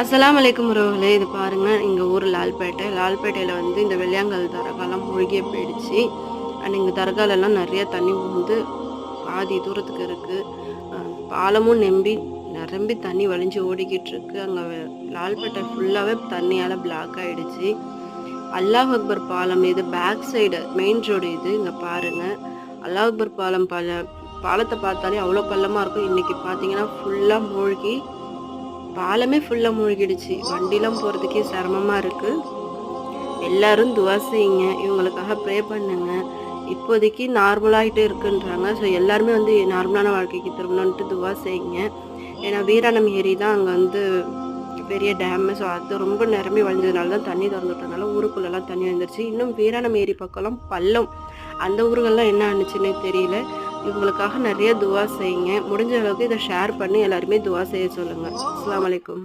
அஸ்லாம் வலைக்கம் உறவுகளே இது பாருங்கள் எங்கள் ஊர் லால்பேட்டை. லால்பேட்டையில் வந்து இந்த வெள்ளியாங்கல் தரகாலாம் மூழ்கியே போயிடுச்சு. அண்ட் இங்கே தரகாலெல்லாம் நிறையா தண்ணி வந்து பாதி தூரத்துக்கு இருக்குது பாலமும் நம்பி நிரம்பி தண்ணி வழிஞ்சு ஓடிக்கிட்டு இருக்கு அங்கே லால்பேட்டை ஃபுல்லாகவே தண்ணியால் பிளாக் ஆகிடுச்சு அல்லாஹ் அக்பர் பாலம் இது பேக் சைடு மெயின் ரோடு இது. இங்கே பாருங்கள் அல்லாஹ் அக்பர் பாலம் பல பாலத்தை பார்த்தாலே அவ்வளோ பள்ளமாக இருக்கும். இன்றைக்கி பார்த்தீங்கன்னா ஃபுல்லாக மூழ்கி பாலமே ஃபுல்லாக மூழ்கிடுச்சு. வண்டிலாம் போகிறதுக்கே சிரமமாக இருக்குது எல்லோரும் துவா செய்யுங்க. இவங்களுக்காக ப்ரே பண்ணுங்க. இப்போதைக்கு நார்மலாகிட்டே இருக்குன்றாங்க. ஸோ எல்லாருமே வந்து நார்மலான வாழ்க்கைக்கு திரும்பணுன்ட்டு துவா செய்யுங்க. ஏன்னா வீராணம் ஏரி தான் அங்கே வந்து பெரிய டேமு ஸோ அது ரொம்ப நிரம்பி வழிஞ்சதுனால தான் தண்ணி திறந்துட்டதுனால ஊருக்குள்ளெல்லாம் தண்ணி வந்துருச்சு. இன்னும் வீராணம் ஏரி பக்கம்லாம் பள்ளம். அந்த ஊருகள்லாம் என்ன ஆனிச்சுன்னே தெரியல. இவங்களுக்காக நிறைய துவா செய்யுங்க. முடிஞ்ச அளவுக்கு இதை ஷேர் பண்ணி எல்லாருமே துவா செய்ய சொல்லுங்கள் அஸ்லாம் வலைக்கம்